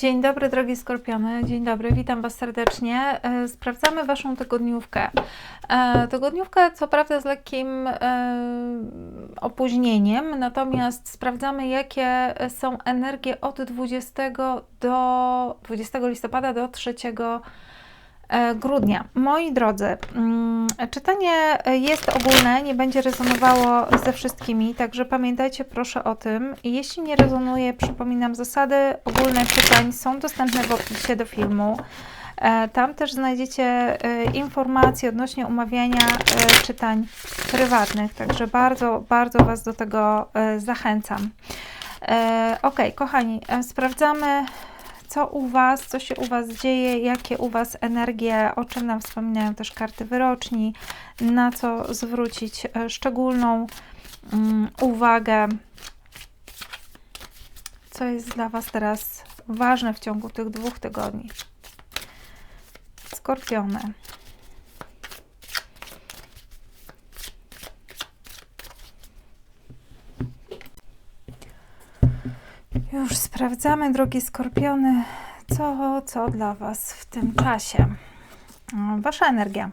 Dzień dobry, drogie skorpiony. Dzień dobry, witam Was serdecznie. E, Sprawdzamy Waszą tygodniówkę. E, Tygodniówkę, co prawda, z lekkim e, opóźnieniem, natomiast sprawdzamy, jakie są energie od 20 do 20 listopada do 3 e, grudnia. Moi drodzy, mm, czytanie jest ogólne, nie będzie rezonowało ze wszystkimi, także pamiętajcie proszę o tym. Jeśli nie rezonuje, przypominam, zasady ogólne czytań są dostępne w opisie do filmu. E, Tam też znajdziecie e, informacje odnośnie umawiania e, czytań prywatnych, także bardzo, bardzo Was do tego e, zachęcam. E, Ok, kochani, e, sprawdzamy co u Was, co się u Was dzieje, jakie u Was energie, o czym nam wspominają też karty wyroczni, na co zwrócić e, szczególną mm, uwagę, co jest dla Was teraz ważne w ciągu tych dwóch tygodni. Skorpiony. Już sprawdzamy, drogie skorpiony, co, co dla Was w tym czasie. Wasza energia.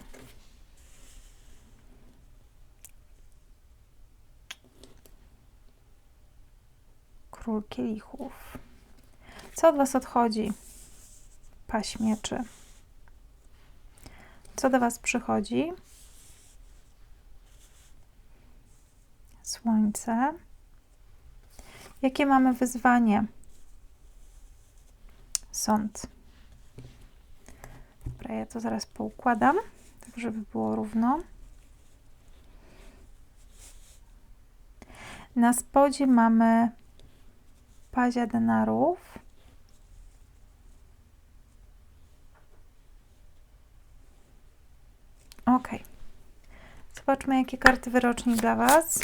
Król kielichów. Co od Was odchodzi? Paść mieczy. Co do Was przychodzi? Słońce. Jakie mamy wyzwanie? Sąd. Dobra, ja to zaraz poukładam, tak żeby było równo. Na spodzie mamy pazia denarów. Ok. Zobaczmy, jakie karty wyroczni dla Was.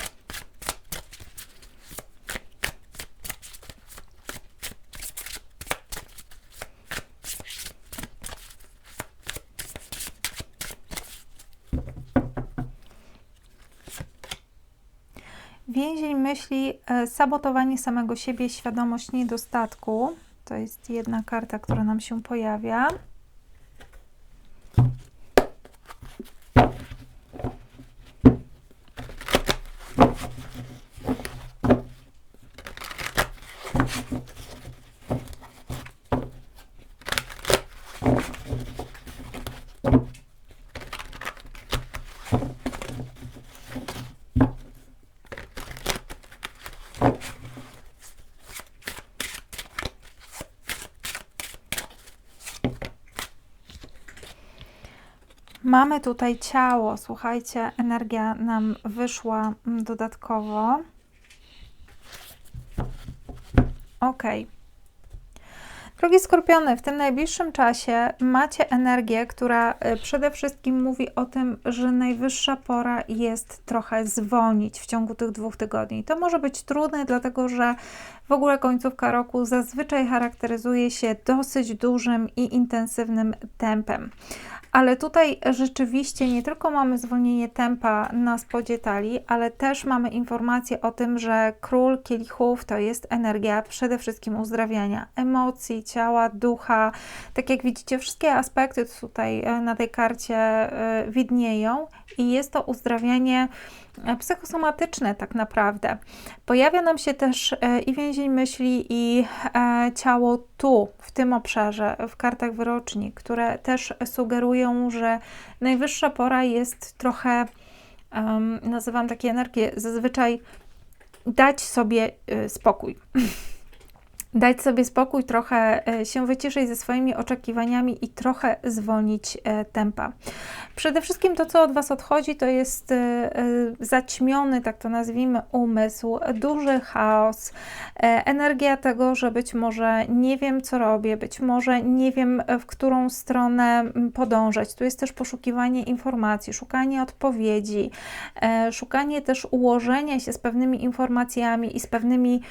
Więzień myśli, e, sabotowanie samego siebie, świadomość niedostatku. To jest jedna karta, która nam się pojawia. Mamy tutaj ciało, słuchajcie, energia nam wyszła mm, dodatkowo. Ok. Drogie skorpiony, w tym najbliższym czasie macie energię, która y, przede wszystkim mówi o tym, że najwyższa pora jest trochę zwolnić w ciągu tych dwóch tygodni. To może być trudne, dlatego że w ogóle końcówka roku zazwyczaj charakteryzuje się dosyć dużym i intensywnym tempem. Ale tutaj rzeczywiście nie tylko mamy zwolnienie tempa na spodzie talii, ale też mamy informację o tym, że król kielichów to jest energia przede wszystkim uzdrawiania emocji, ciała, ducha. Tak jak widzicie, wszystkie aspekty tutaj e, na tej karcie e, widnieją i jest to uzdrawianie psychosomatyczne tak naprawdę. Pojawia nam się też e, i więzień myśli, i e, ciało tu, w tym obszarze, w kartach wyroczni, które też sugerują, że najwyższa pora jest trochę, nazywam takie energie, zazwyczaj dać sobie spokój. dać sobie spokój, trochę e, się wyciszyć ze swoimi oczekiwaniami i trochę zwolnić e, tempa. Przede wszystkim to, co od Was odchodzi, to jest e, zaćmiony, tak to nazwijmy, umysł, duży chaos, energia tego, że być może nie wiem, co robię, być może nie wiem, w którą stronę podążać. Tu jest też poszukiwanie informacji, szukanie odpowiedzi, szukanie też ułożenia się z pewnymi informacjami i z pewnymi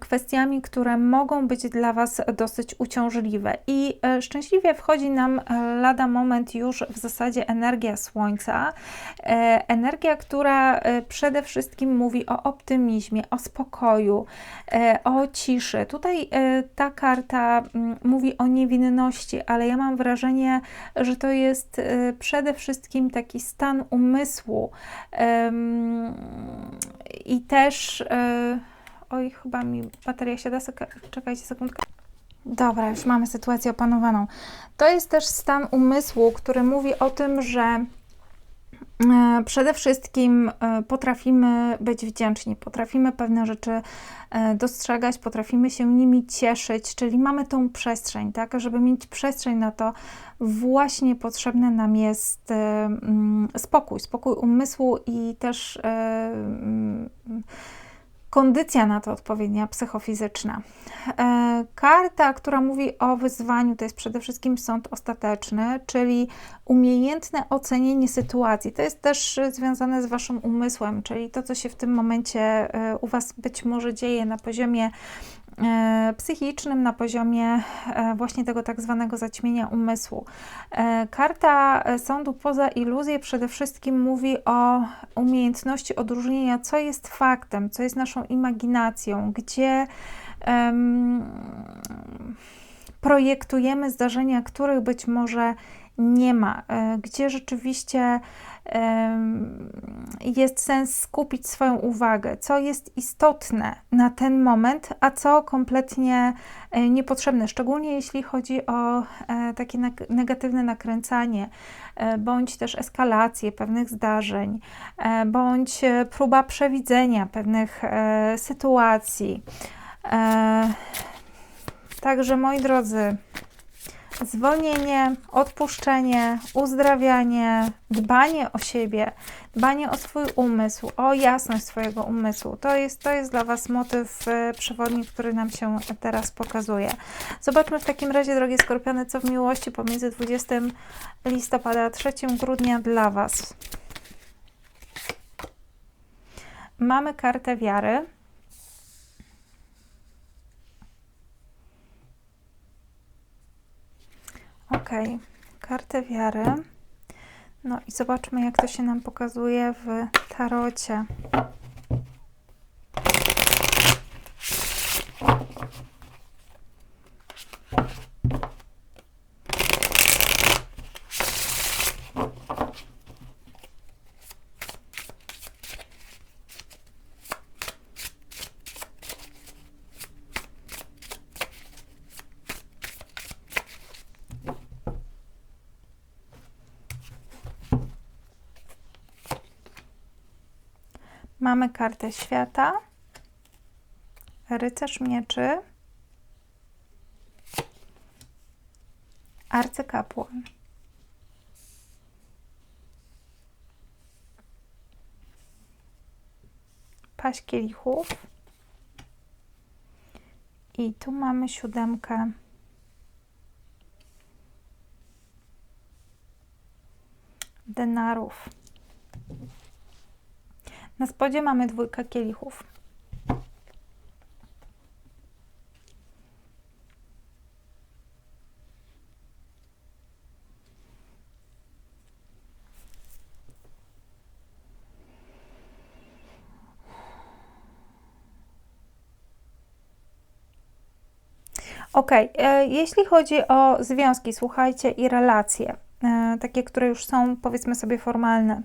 kwestiami, które mogą być dla Was dosyć uciążliwe. I e, szczęśliwie wchodzi nam lada moment już w zasadzie energia Słońca. Energia, która przede wszystkim mówi o optymizmie, o spokoju, o ciszy. Tutaj ta karta mm, mówi o niewinności, ale ja mam wrażenie, że to jest przede wszystkim taki stan umysłu i też Oj, chyba mi bateria siada. Czekajcie sekundkę. Dobra, już mamy sytuację opanowaną. To jest też stan umysłu, który mówi o tym, że e, Przede wszystkim e, potrafimy być wdzięczni, potrafimy pewne rzeczy e, dostrzegać, potrafimy się nimi cieszyć, czyli mamy tą przestrzeń, tak? Żeby mieć przestrzeń na to, właśnie potrzebny nam jest spokój, spokój umysłu i też kondycja na to odpowiednia, psychofizyczna. E, karta, która mówi o wyzwaniu, to jest przede wszystkim sąd ostateczny, czyli umiejętne ocenienie sytuacji. To jest też związane z Waszym umysłem, czyli to, co się w tym momencie e, u Was być może dzieje na poziomie psychicznym, na poziomie e, właśnie tego tak zwanego zaćmienia umysłu. E, karta sądu poza iluzję przede wszystkim mówi o umiejętności odróżnienia, co jest faktem, co jest naszą imaginacją, gdzie um, projektujemy zdarzenia, których być może nie ma, gdzie rzeczywiście jest sens skupić swoją uwagę, co jest istotne na ten moment, a co kompletnie e, niepotrzebne, szczególnie jeśli chodzi o e, takie negatywne nakręcanie, e, bądź też eskalację pewnych zdarzeń, bądź próba przewidzenia pewnych sytuacji. Także moi drodzy, zwolnienie, odpuszczenie, uzdrawianie, dbanie o siebie, dbanie o swój umysł, o jasność swojego umysłu. To jest, to jest dla Was motyw e, przewodni, który nam się teraz pokazuje. Zobaczmy w takim razie, drogie skorpiony, co w miłości pomiędzy 20 listopada a 3 grudnia dla Was. Mamy kartę wiary. Ok, kartę wiary. No i zobaczmy, jak to się nam pokazuje w tarocie. Mamy kartę świata, rycerz mieczy, arcykapłan. Paść kielichów. I tu mamy siódemkę denarów. Na spodzie mamy dwójkę kielichów. Ok, e, jeśli chodzi o związki, słuchajcie, i relacje, e, takie, które już są powiedzmy sobie formalne,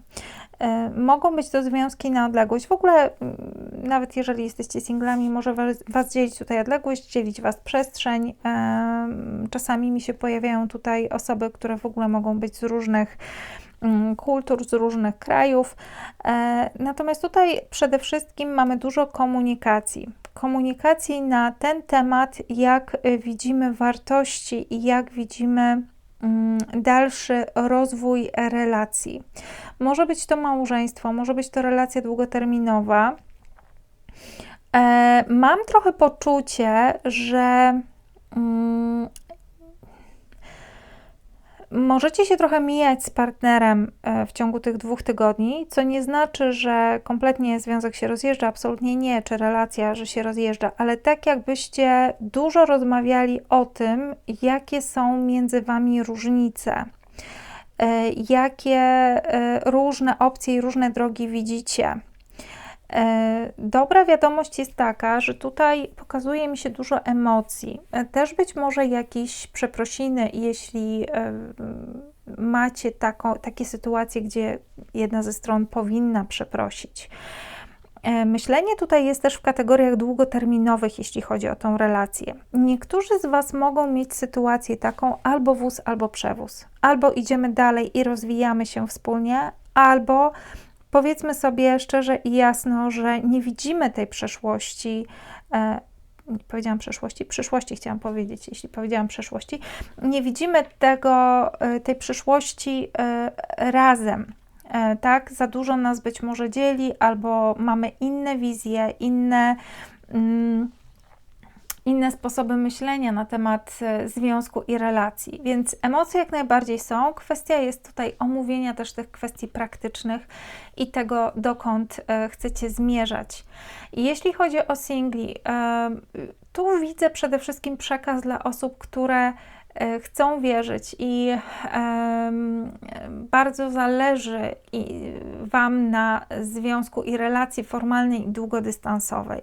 mogą być to związki na odległość. W ogóle, mm, nawet jeżeli jesteście singlami, może Was dzielić tutaj odległość, dzielić Was przestrzeń. Czasami mi się pojawiają tutaj osoby, które w ogóle mogą być z różnych mm, kultur, z różnych krajów. E, natomiast tutaj przede wszystkim mamy dużo komunikacji. Komunikacji na ten temat, jak widzimy wartości i jak widzimy dalszy rozwój relacji. Może być to małżeństwo, może być to relacja długoterminowa. E, mam trochę poczucie, że mm, Możecie się trochę mijać z partnerem e, w ciągu tych dwóch tygodni, co nie znaczy, że kompletnie związek się rozjeżdża, absolutnie nie, czy relacja, że się rozjeżdża, ale tak jakbyście dużo rozmawiali o tym, jakie są między wami różnice, e, jakie różne opcje i różne drogi widzicie. E, dobra wiadomość jest taka, że tutaj pokazuje mi się dużo emocji. E, też być może jakieś przeprosiny, jeśli e, macie taką, takie sytuacje, gdzie jedna ze stron powinna przeprosić. Myślenie tutaj jest też w kategoriach długoterminowych, jeśli chodzi o tą relację. Niektórzy z Was mogą mieć sytuację taką albo wóz, albo przewóz. Albo idziemy dalej i rozwijamy się wspólnie, albo powiedzmy sobie szczerze i jasno, że nie widzimy tej przeszłości. E, nie powiedziałam przeszłości, przyszłości chciałam powiedzieć, jeśli powiedziałam przeszłości, nie widzimy tego, e, tej przyszłości e, razem. Tak, za dużo nas być może dzieli, albo mamy inne wizje, inne. Mm, inne sposoby myślenia na temat e, związku i relacji. Więc emocje jak najbardziej są. Kwestia jest tutaj omówienia też tych kwestii praktycznych i tego, dokąd e, chcecie zmierzać. Jeśli chodzi o singli, e, tu widzę przede wszystkim przekaz dla osób, które chcą wierzyć i bardzo zależy Wam na związku i relacji formalnej i długodystansowej.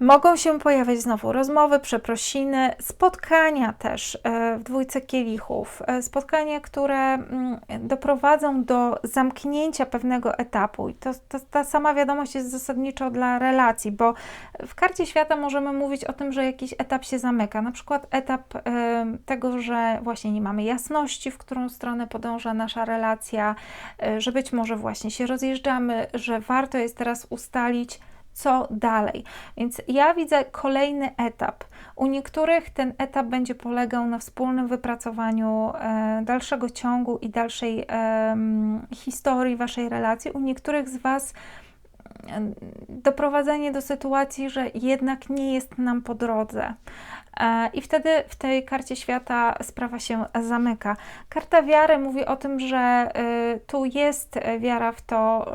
Mogą się pojawiać znowu rozmowy, przeprosiny, spotkania też e, w dwójce kielichów, e, spotkania, które mm, doprowadzą do zamknięcia pewnego etapu. I to, to, ta sama wiadomość jest zasadniczo dla relacji, bo w karcie świata możemy mówić o tym, że jakiś etap się zamyka, na przykład etap e, tego, że właśnie nie mamy jasności, w którą stronę podąża nasza relacja, że być może właśnie się rozjeżdżamy, że warto jest teraz ustalić, co dalej. Więc ja widzę kolejny etap. U niektórych ten etap będzie polegał na wspólnym wypracowaniu e, dalszego ciągu i dalszej e, historii Waszej relacji. U niektórych z Was doprowadzenie do sytuacji, że jednak nie jest nam po drodze. E, I wtedy w tej karcie świata sprawa się zamyka. Karta wiary mówi o tym, że y, tu jest wiara w to,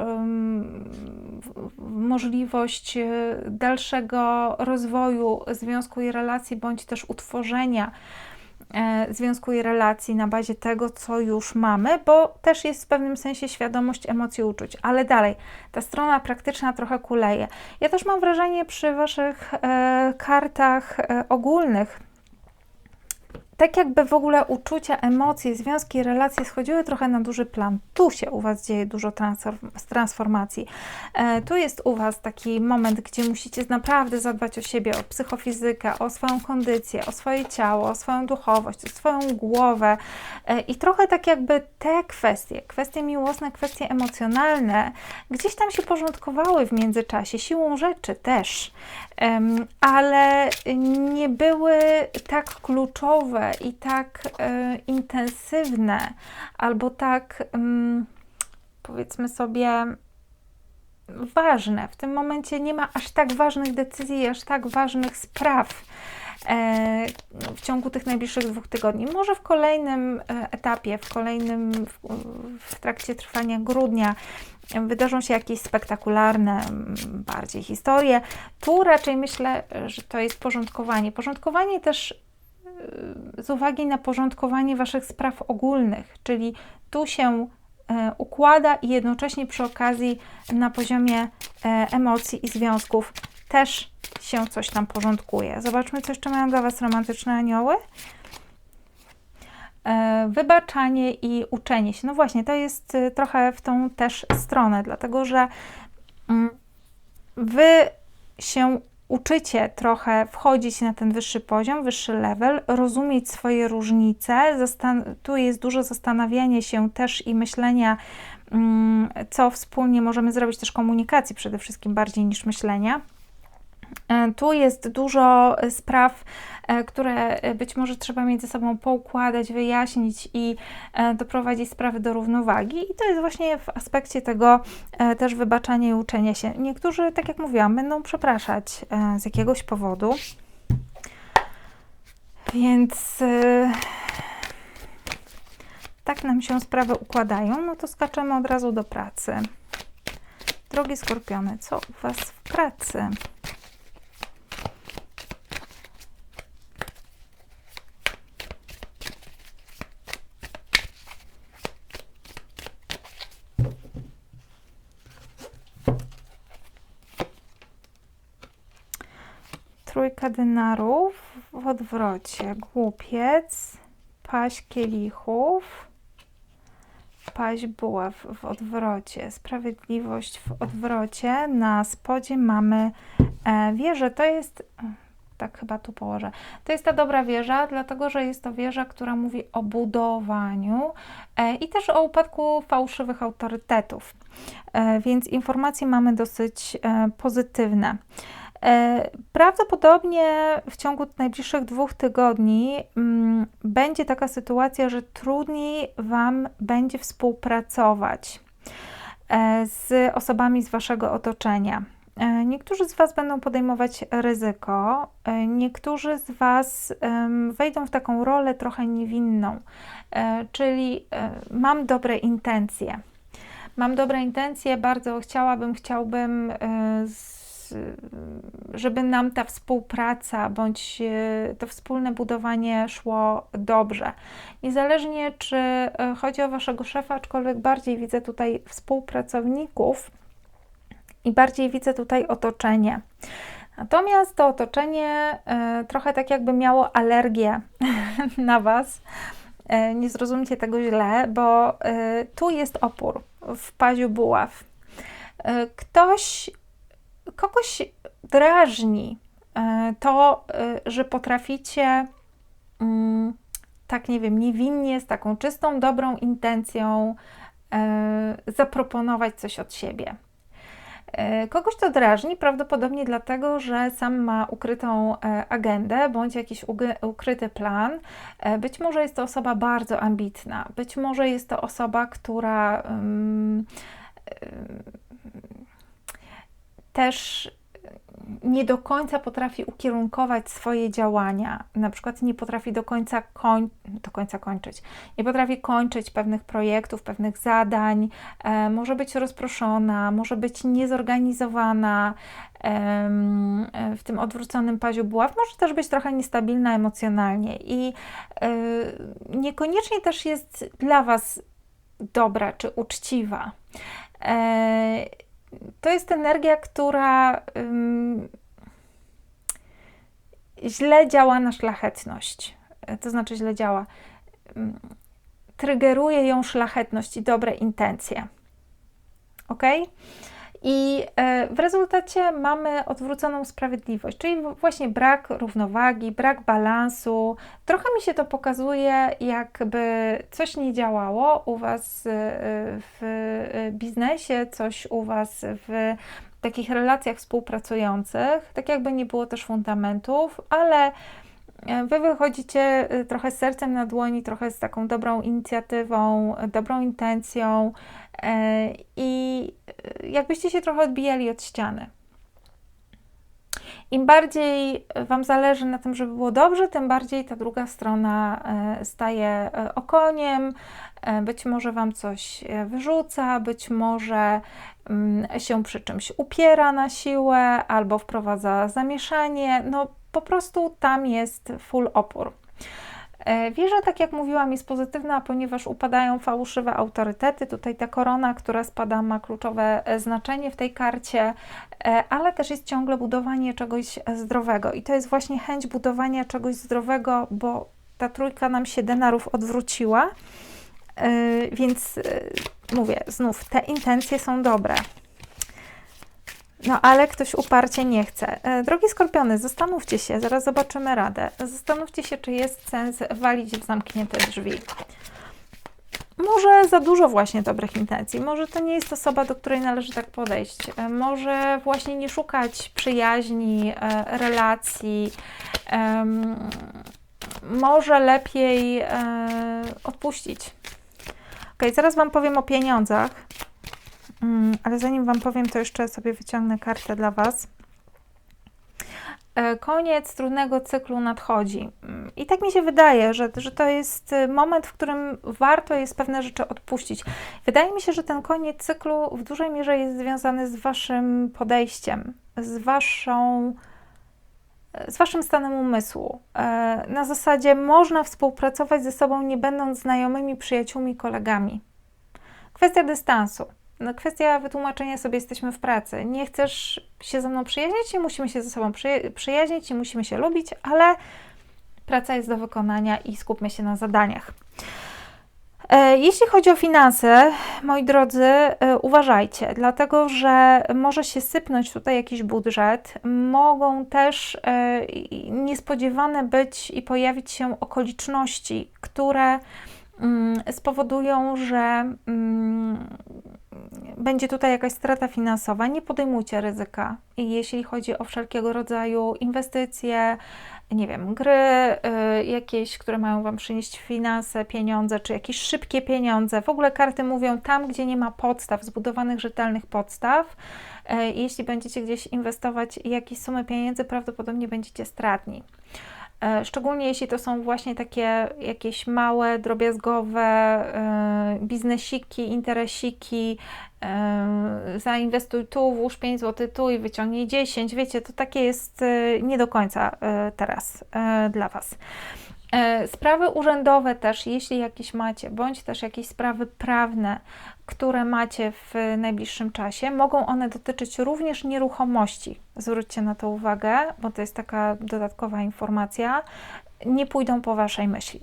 możliwość y, dalszego rozwoju związku i relacji, bądź też utworzenia E, związku i relacji na bazie tego, co już mamy, bo też jest w pewnym sensie świadomość emocji uczuć. Ale dalej, ta strona praktyczna trochę kuleje. Ja też mam wrażenie przy Waszych e, kartach e, ogólnych, tak jakby w ogóle uczucia, emocje, związki, relacje schodziły trochę na duży plan. Tu się u Was dzieje dużo transformacji. E, tu jest u Was taki moment, gdzie musicie naprawdę zadbać o siebie, o psychofizykę, o swoją kondycję, o swoje ciało, o swoją duchowość, o swoją głowę e, i trochę tak jakby te kwestie, kwestie miłosne, kwestie emocjonalne, gdzieś tam się porządkowały w międzyczasie, siłą rzeczy też, ale nie były tak kluczowe i tak e, intensywne, albo tak powiedzmy sobie ważne. W tym momencie nie ma aż tak ważnych decyzji, aż tak ważnych spraw e, w ciągu tych najbliższych dwóch tygodni. Może w kolejnym e, etapie, w kolejnym, w, w trakcie trwania grudnia wydarzą się jakieś spektakularne bardziej historie. Tu raczej myślę, że to jest porządkowanie. Porządkowanie też z uwagi na porządkowanie Waszych spraw ogólnych, czyli tu się e, układa i jednocześnie przy okazji na poziomie e, emocji i związków też się coś tam porządkuje. Zobaczmy, co jeszcze mają dla Was romantyczne anioły. E, wybaczanie i uczenie się. No właśnie, to jest trochę w tą też stronę, dlatego że mm, Wy się uczycie trochę wchodzić na ten wyższy poziom, wyższy level, rozumieć swoje różnice. tu jest dużo zastanawiania się też i myślenia, mm, co wspólnie możemy zrobić, też komunikacji przede wszystkim bardziej niż myślenia. E, tu jest dużo spraw, e, które być może trzeba między sobą poukładać, wyjaśnić i e, doprowadzić sprawy do równowagi. I to jest właśnie w aspekcie tego też wybaczania i uczenia się. Niektórzy, tak jak mówiłam, będą przepraszać z jakiegoś powodu. Więc tak nam się sprawy układają, no to skaczemy od razu do pracy. Drogie skorpiony, co u Was w pracy? Trójka denarów w odwrocie. Głupiec, paść kielichów, paść buław w odwrocie. Sprawiedliwość w odwrocie. Na spodzie mamy e, wieżę. To jest, tak chyba tu położę. To jest ta dobra wieża, dlatego że jest to wieża, która mówi o budowaniu e, i też o upadku fałszywych autorytetów. E, więc informacje mamy dosyć e, pozytywne. E, prawdopodobnie w ciągu najbliższych dwóch tygodni mm, będzie taka sytuacja, że trudniej Wam będzie współpracować e, z osobami z Waszego otoczenia. E, niektórzy z Was będą podejmować ryzyko, niektórzy z Was wejdą w taką rolę trochę niewinną, czyli mam dobre intencje. Mam dobre intencje, bardzo chciałabym, chciałbym z żeby nam ta współpraca bądź e, to wspólne budowanie szło dobrze. Niezależnie czy e, chodzi o waszego szefa, aczkolwiek bardziej widzę tutaj współpracowników i bardziej widzę tutaj otoczenie. Natomiast to otoczenie trochę tak jakby miało alergię na was. Nie zrozumcie tego źle, bo tu jest opór w paziu buław. Ktoś kogoś drażni e, to, e, że potraficie mm, tak, nie wiem, niewinnie, z taką czystą, dobrą intencją e, zaproponować coś od siebie. Kogoś to drażni prawdopodobnie dlatego, że sam ma ukrytą agendę bądź jakiś ukryty plan. Być może jest to osoba bardzo ambitna, być może jest to osoba, która też nie do końca potrafi ukierunkować swoje działania, na przykład nie potrafi do końca, koń, do końca kończyć, nie potrafi kończyć pewnych projektów, pewnych zadań, e, może być rozproszona, może być niezorganizowana. E, w tym odwróconym paziu buław, może też być trochę niestabilna emocjonalnie. I e, niekoniecznie też jest dla Was dobra czy uczciwa. E, to jest energia, która źle działa na szlachetność. E, to znaczy źle działa. Um, trygeruje ją szlachetność i dobre intencje. Ok? I e, w rezultacie mamy odwróconą sprawiedliwość, czyli właśnie brak równowagi, brak balansu. Trochę mi się to pokazuje, jakby coś nie działało u Was e, w e, biznesie, coś u Was w takich relacjach współpracujących, tak jakby nie było też fundamentów, ale Wy wychodzicie trochę z sercem na dłoni, trochę z taką dobrą inicjatywą, dobrą intencją, i e, jakbyście się trochę odbijali od ściany. Im bardziej Wam zależy na tym, żeby było dobrze, tym bardziej ta druga strona e, staje okoniem, być może Wam coś wyrzuca, być może mm, się przy czymś upiera na siłę albo wprowadza zamieszanie. No po prostu tam jest full opór. E, wieża, tak jak mówiłam, jest pozytywna, ponieważ upadają fałszywe autorytety. Tutaj ta korona, która spada, ma kluczowe e, znaczenie w tej karcie, e, ale też jest ciągle budowanie czegoś zdrowego. I to jest właśnie chęć budowania czegoś zdrowego, bo ta trójka nam się denarów odwróciła. Więc mówię, znów te intencje są dobre. No ale ktoś uparcie nie chce. E, drogie skorpiony, zastanówcie się, zaraz zobaczymy radę. Zastanówcie się, czy jest sens walić w zamknięte drzwi. Może za dużo właśnie dobrych intencji, może to nie jest osoba, do której należy tak podejść, e, może właśnie nie szukać przyjaźni, e, relacji, może lepiej odpuścić. Ok, zaraz Wam powiem o pieniądzach. Mm, ale zanim Wam powiem, to jeszcze sobie wyciągnę kartę dla Was. E, koniec trudnego cyklu nadchodzi. Mm. I tak mi się wydaje, że, że to jest y, moment, w którym warto jest pewne rzeczy odpuścić. Wydaje mi się, że ten koniec cyklu w dużej mierze jest związany z Waszym podejściem, z Waszą z waszym stanem umysłu. E, na zasadzie można współpracować ze sobą, nie będąc znajomymi, przyjaciółmi, kolegami. Kwestia dystansu. No, kwestia wytłumaczenia sobie, jesteśmy w pracy. Nie chcesz się ze mną przyjaźnić, nie musimy się ze sobą przyjaźnić, nie musimy się lubić, ale praca jest do wykonania i skupmy się na zadaniach. E, jeśli chodzi o finanse, moi drodzy, e, uważajcie, dlatego że może się sypnąć tutaj jakiś budżet, mogą też e, niespodziewane być i pojawić się okoliczności, które mm, spowodują, że mm, będzie tutaj jakaś strata finansowa. Nie podejmujcie ryzyka, jeśli chodzi o wszelkiego rodzaju inwestycje, nie wiem, gry y, jakieś, które mają Wam przynieść finanse, pieniądze, czy jakieś szybkie pieniądze. W ogóle karty mówią tam, gdzie nie ma podstaw, zbudowanych rzetelnych podstaw. Y, jeśli będziecie gdzieś inwestować jakieś sumy pieniędzy, prawdopodobnie będziecie stratni. Y, szczególnie jeśli to są właśnie takie jakieś małe, drobiazgowe biznesiki, interesiki, zainwestuj tu, włóż 5 zł tu i wyciągnij 10. Wiecie, to takie jest e, nie do końca e, teraz e, dla Was. Sprawy urzędowe też, jeśli jakieś macie, bądź też jakieś sprawy prawne, które macie w najbliższym czasie, mogą one dotyczyć również nieruchomości. Zwróćcie na to uwagę, bo to jest taka dodatkowa informacja. Nie pójdą po Waszej myśli.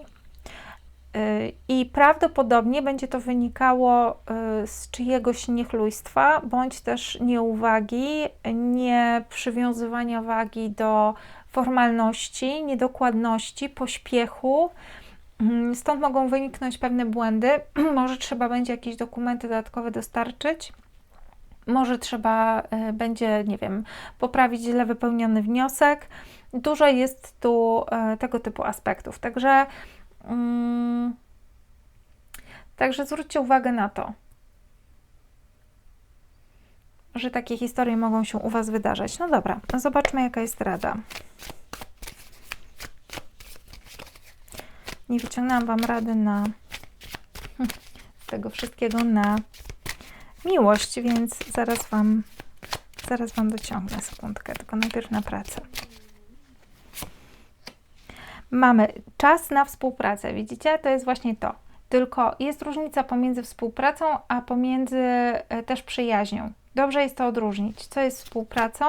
Y, I prawdopodobnie będzie to wynikało y, z czyjegoś niechlujstwa, bądź też nieuwagi, nie przywiązywania wagi do formalności, niedokładności, pośpiechu. Mm, stąd mogą wyniknąć pewne błędy. Może trzeba będzie jakieś dokumenty dodatkowe dostarczyć. Może trzeba y, będzie, nie wiem, poprawić źle wypełniony wniosek. Dużo jest tu tego typu aspektów. Także Mm. Także zwróćcie uwagę na to, że takie historie mogą się u Was wydarzać. No dobra, zobaczmy, jaka jest rada. Nie wyciągnęłam Wam rady na hm, tego wszystkiego na miłość, więc zaraz Wam zaraz Wam dociągnę sekundkę, tylko najpierw na pracę mamy czas na współpracę. Widzicie, to jest właśnie to. Tylko jest różnica pomiędzy współpracą, a pomiędzy e, też przyjaźnią. Dobrze jest to odróżnić, co jest współpracą,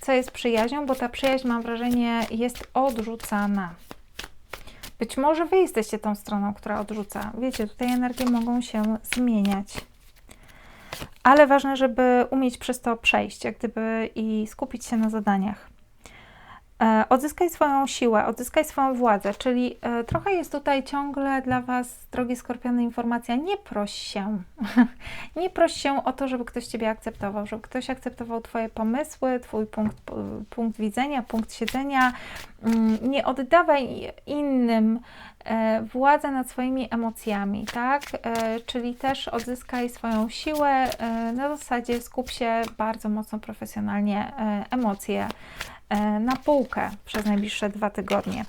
co jest przyjaźnią, bo ta przyjaźń, mam wrażenie, jest odrzucana. Być może Wy jesteście tą stroną, która odrzuca. Wiecie, tutaj energie mogą się zmieniać. Ale ważne, żeby umieć przez to przejść, jak gdyby i skupić się na zadaniach. E, odzyskaj swoją siłę, odzyskaj swoją władzę, czyli e, trochę jest tutaj ciągle dla Was, drogi skorpiony, informacja, nie proś się. nie proś się o to, żeby ktoś Ciebie akceptował, żeby ktoś akceptował Twoje pomysły, Twój punkt, punkt widzenia, punkt siedzenia. Mm, nie oddawaj innym e, władzę nad swoimi emocjami, tak? Czyli też odzyskaj swoją siłę, na zasadzie skup się bardzo mocno profesjonalnie emocje na półkę przez najbliższe dwa tygodnie.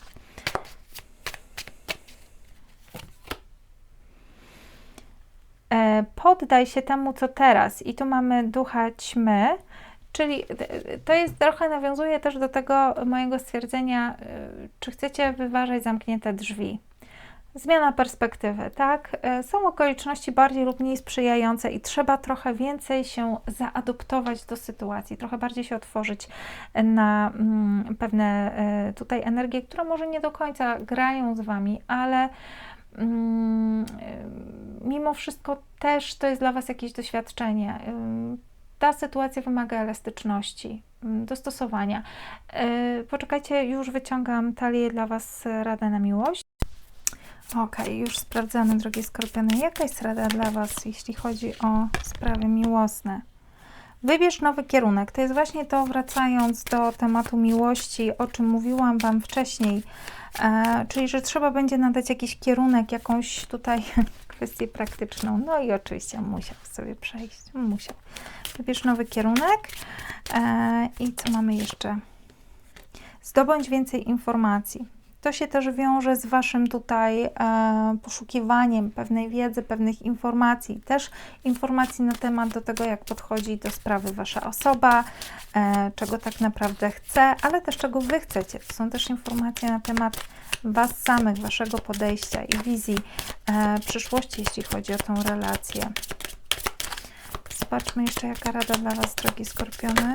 E, poddaj się temu, co teraz. I tu mamy ducha ćmy, czyli to jest trochę nawiązuje też do tego mojego stwierdzenia, e, czy chcecie wyważać zamknięte drzwi. Zmiana perspektywy, tak? E, są okoliczności bardziej lub mniej sprzyjające i trzeba trochę więcej się zaadoptować do sytuacji, trochę bardziej się otworzyć na mm, pewne e, tutaj energie, które może nie do końca grają z Wami, ale mm, e, mimo wszystko też to jest dla Was jakieś doświadczenie. Ta sytuacja wymaga elastyczności, mm, dostosowania. Poczekajcie, już wyciągam talię dla Was radę na miłość. Ok, już sprawdzamy, drogie skorpiony, jaka jest rada dla Was, jeśli chodzi o sprawy miłosne. Wybierz nowy kierunek. To jest właśnie to, wracając do tematu miłości, o czym mówiłam Wam wcześniej. E, czyli, że trzeba będzie nadać jakiś kierunek, jakąś tutaj kwestię praktyczną. No i oczywiście musiał sobie przejść. Musiał. Wybierz nowy kierunek. E, I co mamy jeszcze? Zdobądź więcej informacji To się też wiąże z Waszym tutaj e, poszukiwaniem pewnej wiedzy, pewnych informacji, też informacji na temat do tego, jak podchodzi do sprawy Wasza osoba, e, czego tak naprawdę chce, ale też czego Wy chcecie. To są też informacje na temat Was samych, Waszego podejścia i wizji e, przyszłości, jeśli chodzi o tą relację. Zobaczmy jeszcze, jaka rada dla Was, drogi skorpiony.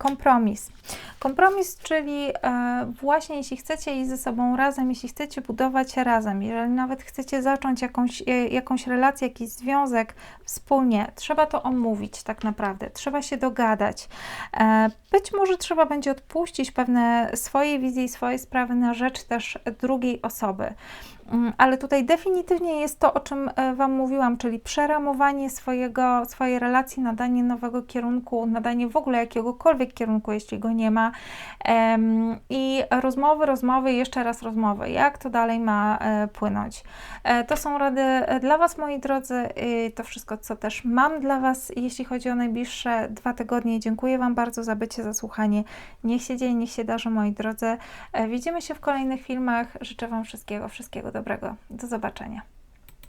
Kompromis. Kompromis, czyli e, właśnie jeśli chcecie iść ze sobą razem, jeśli chcecie budować razem, jeżeli nawet chcecie zacząć jakąś, e, jakąś relację, jakiś związek wspólnie, trzeba to omówić tak naprawdę, trzeba się dogadać. E, być może trzeba będzie odpuścić pewne swoje wizje i swoje sprawy na rzecz też drugiej osoby. Mm, ale tutaj definitywnie jest to, o czym e, Wam mówiłam, czyli przeramowanie swojego, swojej relacji, nadanie nowego kierunku, nadanie w ogóle jakiegokolwiek kierunku, jeśli go nie ma. I rozmowy, rozmowy, jeszcze raz rozmowy. Jak to dalej ma e, płynąć? E, to są rady dla Was, moi drodzy. To wszystko, co też mam dla Was, jeśli chodzi o najbliższe dwa tygodnie. Dziękuję Wam bardzo za bycie, za słuchanie. Niech się dzieje, niech się darzy, moi drodzy. Widzimy się w kolejnych filmach. Życzę Wam wszystkiego, wszystkiego dobrego. Do zobaczenia.